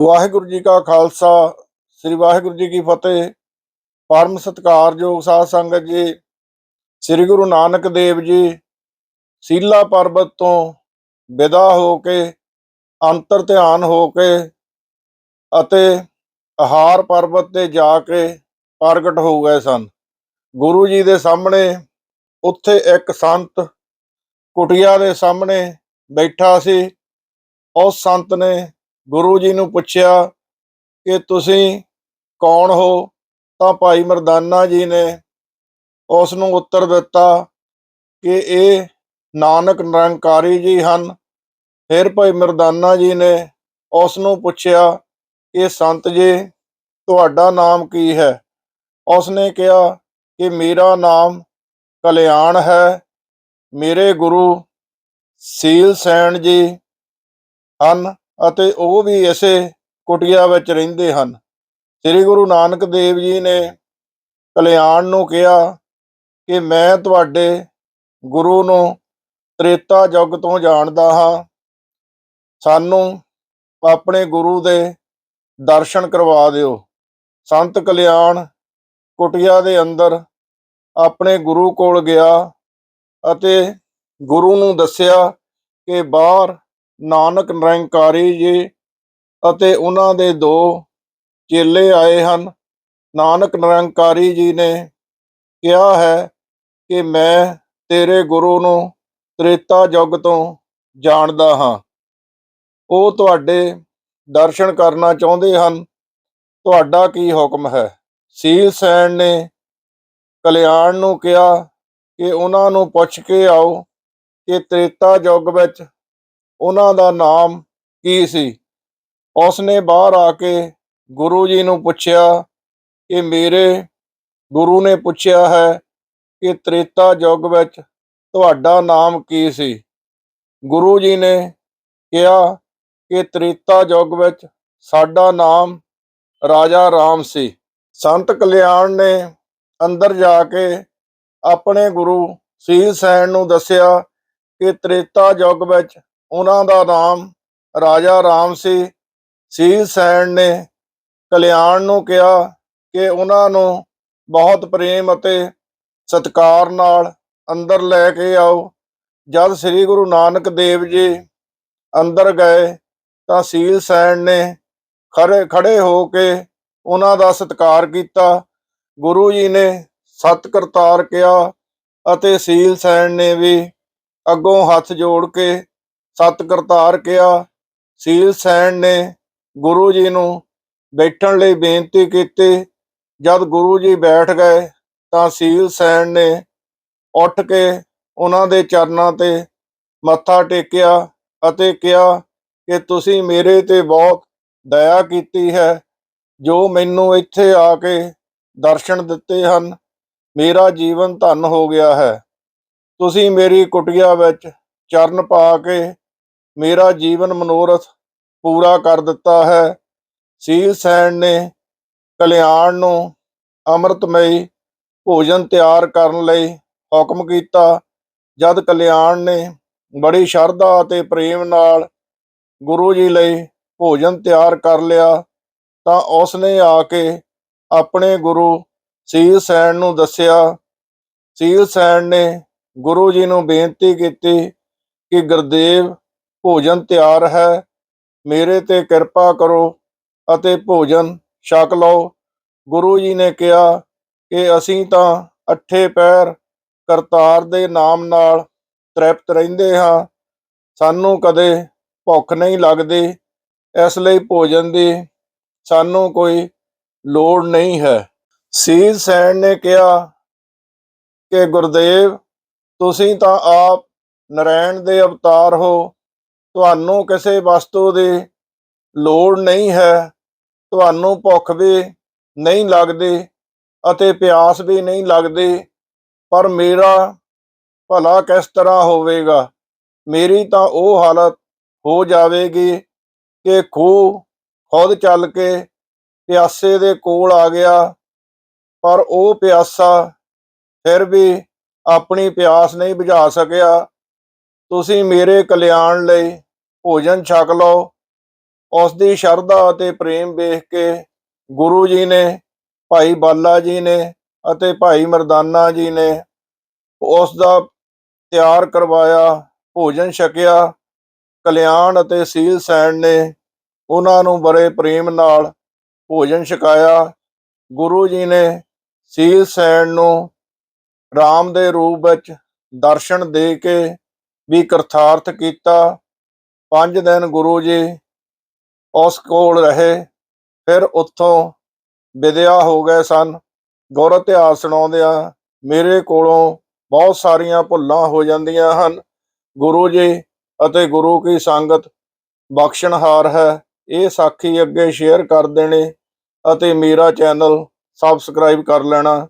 ਵਾਹਿਗੁਰੂ ਜੀ ਕਾ ਖਾਲਸਾ, ਸ੍ਰੀ ਵਾਹਿਗੁਰੂ ਜੀ ਕੀ ਫਤਿਹ। ਪਰਮ ਸਤਿਕਾਰਯੋਗ ਸਾਧ ਸੰਗਤ ਜੀ, ਸ੍ਰੀ ਗੁਰੂ ਨਾਨਕ ਦੇਵ ਜੀ, ਸੀਲਾ ਪਰਬਤ ਤੋਂ ਵਿਦਾ ਹੋ ਕੇ, ਅੰਤਰ ਧਿਆਨ ਹੋ ਕੇ ਅਤੇ ਆਹਾਰ ਪਰਬਤ ਤੇ ਜਾ ਕੇ ਪ੍ਰਗਟ ਹੋ ਗਏ ਸਨ। ਗੁਰੂ ਜੀ ਦੇ ਸਾਹਮਣੇ ਉੱਥੇ ਇੱਕ ਸੰਤ ਕੁਟਿਆ ਦੇ ਸਾਹਮਣੇ ਬੈਠਾ ਸੀ। ਉਸ ਸੰਤ ਨੇ ਗੁਰੂ ਜੀ ਨੂੰ ਪੁੱਛਿਆ ਕਿ ਤੁਸੀਂ ਕੌਣ ਹੋ? ਤਾਂ ਭਾਈ ਮਰਦਾਨਾ ਜੀ ਨੇ ਉਸ ਨੂੰ ਉੱਤਰ ਦਿੱਤਾ ਕਿ ਇਹ ਨਾਨਕ ਨਿਰੰਕਾਰੀ ਜੀ ਹਨ। ਫਿਰ ਭਾਈ ਮਰਦਾਨਾ ਜੀ ਨੇ ਉਸ ਨੂੰ ਪੁੱਛਿਆ ਕਿ ਸੰਤ ਜੀ, ਤੁਹਾਡਾ ਨਾਮ ਕੀ ਹੈ? ਉਸ ਨੇ ਕਿਹਾ ਕਿ ਮੇਰਾ ਨਾਮ ਕਲਿਆਣ ਹੈ। ਮੇਰੇ ਗੁਰੂ ਸੀਲ ਸੈਣ ਜੀ ਹਨ। ਅਤੇ ਉਹ ਵੀ ਇਸੇ ਕੁਟਿਆ ਵਿੱਚ ਰਹਿੰਦੇ ਹਨ। ਸ੍ਰੀ ਗੁਰੂ ਨਾਨਕ ਦੇਵ ਜੀ ਨੇ ਕਲਿਆਣ ਨੂੰ ਕਿਹਾ ਕਿ ਮੈਂ ਤੁਹਾਡੇ ਗੁਰੂ ਨੂੰ ਤ੍ਰੇਤਾ ਯੁੱਗ ਤੋਂ ਜਾਣਦਾ ਹਾਂ। ਸਾਨੂੰ ਆਪਣੇ ਗੁਰੂ ਦੇ ਦਰਸ਼ਨ ਕਰਵਾ ਦਿਓ। ਸੰਤ ਕਲਿਆਣ ਕੁਟਿਆ ਦੇ ਅੰਦਰ ਆਪਣੇ ਗੁਰੂ ਕੋਲ ਗਿਆ ਅਤੇ ਗੁਰੂ ਨੂੰ ਦੱਸਿਆ ਕਿ ਬਾਹਰ ਨਾਨਕ ਨਿਰੰਕਾਰੀ ਜੀ ਅਤੇ ਉਹਨਾਂ ਦੇ ਦੋ ਚੇਲੇ ਆਏ ਹਨ। ਨਾਨਕ ਨਿਰੰਕਾਰੀ ਜੀ ਨੇ ਕਿਹਾ ਹੈ ਕਿ ਮੈਂ ਤੇਰੇ ਗੁਰੂ ਨੂੰ ਤ੍ਰੇਤਾ ਯੁੱਗ ਤੋਂ ਜਾਣਦਾ ਹਾਂ। ਉਹ ਤੁਹਾਡੇ ਦਰਸ਼ਨ ਕਰਨਾ ਚਾਹੁੰਦੇ ਹਨ। ਤੁਹਾਡਾ ਕੀ ਹੁਕਮ ਹੈ? ਸੀਲ ਸੈਣ ਨੇ ਕਲਿਆਣ ਨੂੰ ਕਿਹਾ ਕਿ ਉਹਨਾਂ ਨੂੰ ਪੁੱਛ ਕੇ ਆਓ ਕਿ ਤ੍ਰੇਤਾ ਯੁੱਗ ਵਿੱਚ ਉਹਨਾਂ ਦਾ ਨਾਮ ਕੀ ਸੀ? ਉਸ ਨੇ ਬਾਹਰ ਆ ਕੇ ਗੁਰੂ ਜੀ ਨੂੰ ਪੁੱਛਿਆ ਕਿ ਮੇਰੇ ਗੁਰੂ ਨੇ ਪੁੱਛਿਆ ਹੈ ਕਿ ਤ੍ਰੇਤਾ ਯੁੱਗ ਵਿੱਚ ਤੁਹਾਡਾ ਨਾਮ ਕੀ ਸੀ? ਗੁਰੂ ਜੀ ਨੇ ਕਿਹਾ ਕਿ ਤ੍ਰੇਤਾ ਯੁੱਗ ਵਿੱਚ ਸਾਡਾ ਨਾਮ ਰਾਜਾ ਰਾਮ ਸੀ। ਸੰਤ ਕਲਿਆਣ ਨੇ ਅੰਦਰ ਜਾ ਕੇ ਆਪਣੇ ਗੁਰੂ ਸੀਲ ਸੈਣ ਨੂੰ ਦੱਸਿਆ ਕਿ ਤ੍ਰੇਤਾ ਯੁੱਗ ਵਿੱਚ ਉਹਨਾਂ ਦਾ ਨਾਮ ਰਾਜਾ ਰਾਮ ਸੀ। ਸੀਲ ਸੈਣ ਨੇ ਕਲਿਆਣ ਨੂੰ ਕਿਹਾ ਕਿ ਉਹਨਾਂ ਨੂੰ ਬਹੁਤ ਪ੍ਰੇਮ ਅਤੇ ਸਤਿਕਾਰ ਨਾਲ ਅੰਦਰ ਲੈ ਕੇ ਆਓ। ਜਦ ਸ੍ਰੀ ਗੁਰੂ ਨਾਨਕ ਦੇਵ ਜੀ ਅੰਦਰ ਗਏ ਤਾਂ ਸੀਲ ਸੈਣ ਨੇ ਖੜੇ ਖੜੇ ਹੋ ਕੇ ਉਹਨਾਂ ਦਾ ਸਤਿਕਾਰ ਕੀਤਾ। ਗੁਰੂ ਜੀ ਨੇ ਸਤ ਕਰਤਾਰ ਕਿਹਾ ਅਤੇ ਸੀਲ ਸੈਣ ਨੇ ਵੀ ਅੱਗੋਂ ਹੱਥ ਜੋੜ ਕੇ ਸਤ ਕਰਤਾਰ ਕਿਹਾ। ਸੀਲ ਸੈਣ ਨੇ ਗੁਰੂ ਜੀ ਨੂੰ ਬੈਠਣ ਲਈ ਬੇਨਤੀ ਕੀਤੀ। ਜਦ ਗੁਰੂ ਜੀ ਬੈਠ ਗਏ ਤਾਂ ਸੀਲ ਸੈਣ ਨੇ ਉੱਠ ਕੇ ਉਹਨਾਂ ਦੇ ਚਰਨਾਂ ਤੇ ਮੱਥਾ ਟੇਕਿਆ ਅਤੇ ਕਿਹਾ ਕਿ ਤੁਸੀਂ ਮੇਰੇ ਤੇ ਬਹੁਤ ਦਇਆ ਕੀਤੀ ਹੈ। ਜੋ ਮੈਨੂੰ ਇੱਥੇ ਆ ਕੇ ਦਰਸ਼ਨ ਦਿੱਤੇ ਹਨ, ਮੇਰਾ ਜੀਵਨ ਧਨ ਹੋ ਗਿਆ ਹੈ। ਤੁਸੀਂ ਮੇਰੀ ਕੁਟਿਆ ਵਿੱਚ ਚਰਨ ਪਾ ਕੇ ਮੇਰਾ ਜੀਵਨ ਮਨੋਰਥ ਪੂਰਾ ਕਰ ਦਿੱਤਾ ਹੈ। ਸੀਲ ਸੈਣ ਨੇ ਕਲਿਆਣ ਨੂੰ ਅੰਮ੍ਰਿਤਮਈ ਭੋਜਨ ਤਿਆਰ ਕਰਨ ਲਈ ਹੁਕਮ ਕੀਤਾ, ਜਦ ਕਲਿਆਣ ਨੇ ਬੜੀ ਸ਼ਰਧਾ ਅਤੇ ਪ੍ਰੇਮ ਨਾਲ ਗੁਰੂ ਜੀ ਲਈ ਭੋਜਨ ਤਿਆਰ ਕਰ ਲਿਆ, ਤਾਂ ਉਸ ਨੇ ਆ ਕੇ ਆਪਣੇ ਗੁਰੂ ਸੀਲ ਸੈਣ ਨੂੰ ਦੱਸਿਆ। ਸੀਲ ਸੈਣ ਨੇ ਗੁਰੂ ਜੀ ਨੂੰ ਬੇਨਤੀ ਕੀਤੀ ਕਿ ਗੁਰਦੇਵ ਭੋਜਨ ਤਿਆਰ ਹੈ। ਮੇਰੇ ਤੇ ਕਿਰਪਾ ਕਰੋ ਅਤੇ ਭੋਜਨ ਛਕ ਲਓ। ਗੁਰੂ ਜੀ ਨੇ ਕਿਹਾ ਕਿ ਅਸੀਂ ਤਾਂ ਅੱਠੇ ਪੈਰ ਕਰਤਾਰ ਦੇ ਨਾਮ ਨਾਲ ਤ੍ਰਿਪਤ ਰਹਿੰਦੇ ਹਾਂ। ਸਾਨੂੰ ਕਦੇ ਭੁੱਖ ਨਹੀਂ ਲੱਗਦੀ। ਇਸ ਲਈ ਭੋਜਨ ਦੀ ਸਾਨੂੰ ਕੋਈ ਲੋੜ ਨਹੀਂ ਹੈ। ਸੀਲ ਸੈਣ ਨੇ ਕਿਹਾ ਕਿ ਗੁਰਦੇਵ, ਤੁਸੀਂ ਤਾਂ ਆਪ ਨਰਾਇਣ ਦੇ ਅਵਤਾਰ ਹੋ। ਤੁਹਾਨੂੰ ਕਿਸੇ ਵਸਤੂ ਦੀ ਲੋੜ ਨਹੀਂ ਹੈ, ਤੁਹਾਨੂੰ ਭੁੱਖ ਵੀ ਨਹੀਂ ਲੱਗਦੀ ਅਤੇ ਪਿਆਸ ਵੀ ਨਹੀਂ ਲੱਗਦੀ, ਪਰ ਮੇਰਾ ਭਲਾ ਕਿਸ ਤਰ੍ਹਾਂ ਹੋਵੇਗਾ? ਮੇਰੀ ਤਾਂ ਉਹ ਹਾਲਤ ਹੋ ਜਾਵੇਗੀ ਕਿ ਖੂਹ ਖੁਦ ਚੱਲ ਕੇ ਪਿਆਸੇ ਦੇ ਕੋਲ ਆ ਗਿਆ, ਪਰ ਉਹ ਪਿਆਸਾ ਫਿਰ ਵੀ ਆਪਣੀ ਪਿਆਸ ਨਹੀਂ ਬੁਝਾ ਸਕਿਆ। ਤੁਸੀਂ ਮੇਰੇ ਕਲਿਆਣ ਲਈ ਭੋਜਨ ਛਕ ਲਓ। ਉਸ ਦੀ ਸ਼ਰਧਾ ਅਤੇ ਪ੍ਰੇਮ ਵੇਖ ਕੇ ਗੁਰੂ ਜੀ ਨੇ, ਭਾਈ ਬਾਲਾ ਜੀ ਨੇ ਅਤੇ ਭਾਈ ਮਰਦਾਨਾ ਜੀ ਨੇ ਉਸ ਦਾ ਤਿਆਰ ਕਰਵਾਇਆ, ਭੋਜਨ ਛਕਿਆ। ਕਲਿਆਣ ਅਤੇ ਸੀਲ ਸੈਣ ਨੇ ਉਹਨਾਂ ਨੂੰ ਬੜੇ ਪ੍ਰੇਮ ਨਾਲ ਭੋਜਨ ਛਕਾਇਆ। ਗੁਰੂ ਜੀ ਨੇ ਸੀਲ ਸੈਣ ਨੂੰ ਰਾਮ ਦੇ ਰੂਪ ਵਿੱਚ ਦਰਸ਼ਨ ਦੇ ਕੇ ਵੀ ਕਰਤਾਰਥ ਕੀਤਾ। ਪੰਜ ਦਿਨ ਗੁਰੂ ਜੀ ਉਸ ਕੋਲ ਰਹੇ, ਫਿਰ ਉੱਥੋਂ ਵਿਦਿਆ ਹੋ ਗਏ ਸਨ। ਗੁਰ ਇਤਿਹਾਸ ਸੁਣਾਉਂਦਿਆਂ ਮੇਰੇ ਕੋਲੋਂ ਬਹੁਤ ਸਾਰੀਆਂ ਭੁੱਲਾਂ ਹੋ ਜਾਂਦੀਆਂ ਹਨ। ਗੁਰੂ ਜੀ ਅਤੇ ਗੁਰੂ ਕੀ ਸੰਗਤ ਬਖਸ਼ਣਹਾਰ ਹੈ। ਇਹ ਸਾਖੀ ਅੱਗੇ ਸ਼ੇਅਰ ਕਰ ਦੇਣੇ ਅਤੇ ਮੇਰਾ ਚੈਨਲ ਸਬਸਕ੍ਰਾਈਬ ਕਰ ਲੈਣਾ।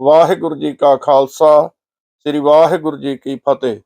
ਵਾਹਿਗੁਰੂ ਜੀ ਕਾ ਖਾਲਸਾ, ਸ੍ਰੀ ਵਾਹਿਗੁਰੂ ਜੀ ਕੀ ਫਤਿਹ।